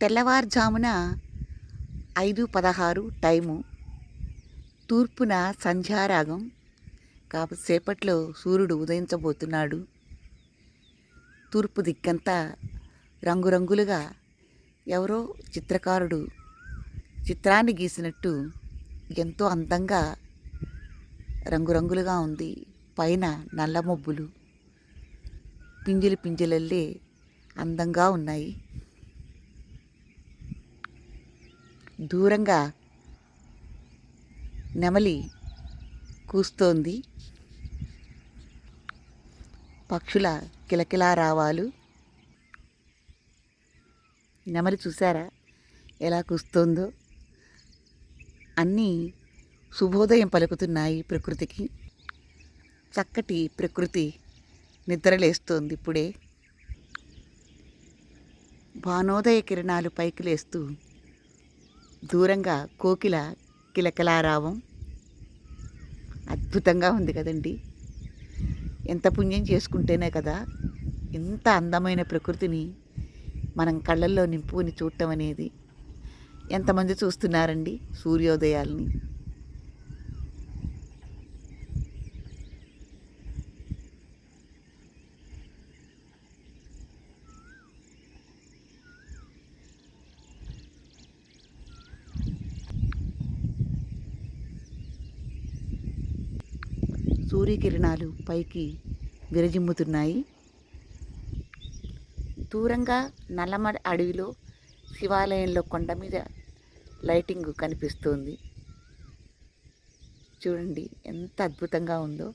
తెల్లవారుజామున ఐదు పదహారు టైము తూర్పున సంధ్యారాగం. కాసేపట్లో సూర్యుడు ఉదయించబోతున్నాడు. తూర్పు దిక్కంతా రంగురంగులుగా ఎవరో చిత్రకారుడు చిత్రాన్ని గీసినట్టు ఎంతో అందంగా రంగురంగులుగా ఉంది. పైన నల్ల మబ్బులు పింజలు పింజలల్లే అందంగా ఉన్నాయి. దూరంగా నెమలి కూస్తోంది. పక్షుల కిలకిలా రావాలు నెమలి చూసారా ఎలా కూస్తోందో? అన్నీ శుభోదయం పలుకుతున్నాయి ప్రకృతికి. చక్కటి ప్రకృతి నిద్రలేస్తోంది ఇప్పుడే భానోదయ కిరణాలు పైకి లేస్తూ దూరంగా కోకిల కిలకలారావం. అద్భుతంగా ఉంది కదండి. ఎంత పుణ్యం చేసుకుంటేనే కదా ఇంత అందమైన ప్రకృతిని మనం కళ్ళల్లో నింపుకొని చూడటం అనేది. ఎంతమంది చూస్తున్నారండి సూర్యోదయాల్ని. సూర్యకిరణాలు పైకి విరజిమ్ముతున్నాయి. దూరంగా నల్లమడ అడవిలో శివాలయంలో కొండ మీద లైటింగ్ కనిపిస్తుంది. చూడండి ఎంత అద్భుతంగా ఉందో.